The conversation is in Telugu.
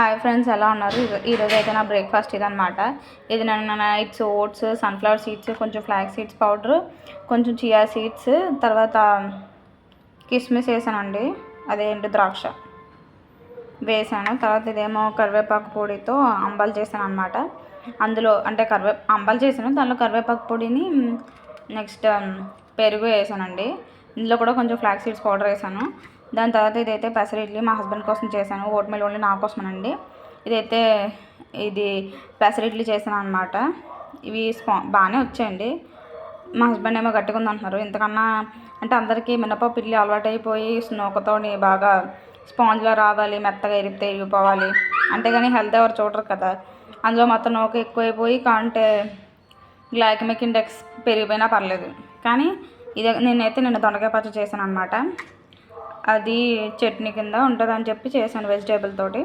హాయ్ ఫ్రెండ్స్ ఎలా ఉన్నారు? ఈరోజు అయితే నా బ్రేక్ఫాస్ట్ ఇదనమాట ఇది నేను నైట్స్ ఓట్స్ సన్ఫ్లవర్ సీడ్స్ కొంచెం ఫ్లాక్ సీడ్స్ పౌడర్ కొంచెం చియా సీడ్స్ తర్వాత కిస్మిస్ వేసానండి. అదేంటి ద్రాక్ష వేసాను. తర్వాత ఇదేమో కరివేపాకు పొడితో అంబలు చేశాను అనమాట అందులో అంటే కరివే అంబలు చేశాను దానిలో కరివేపాకు పొడిని నెక్స్ట్ పెరుగు వేసానండి. ఇందులో కూడా కొంచెం ఫ్లాక్ సీడ్స్ పౌడర్ వేసాను. దాని తర్వాత ఇదైతే పెసర ఇడ్లీ మా హస్బెండ్ కోసం చేశాను. ఓట్ మిల్ ఓన్లీ నా కోసమేనండి. ఇదైతే ఇది పెసర ఇడ్లీ చేశాను అనమాట ఇవి స్పా బాగానే వచ్చాయండి. మా హస్బెండ్ ఏమో గట్టిగా ఉందంటున్నారు. ఇంతకన్నా అంటే అందరికీ మినపప్పు ఇడ్లీ అలవాటు అయిపోయి బాగా స్పాంజ్లో రావాలి మెత్తగా ఇరిగితే ఇరిగిపోవాలి అంటే కానీ హెల్త్ ఎవరు చూడరు కదా. అందులో మొత్తం నోక ఎక్కువైపోయి కాంటే గ్లైకమిక్ ఇండెక్స్ పెరిగిపోయినా పర్లేదు. కానీ ఇదే నేనైతే నిన్న దొండకాయ పచ్చడి చేశాను అనమాట అది చట్నీ కింద ఉంటుందని చెప్పి చేశాను వెజిటేబుల్ తోటి.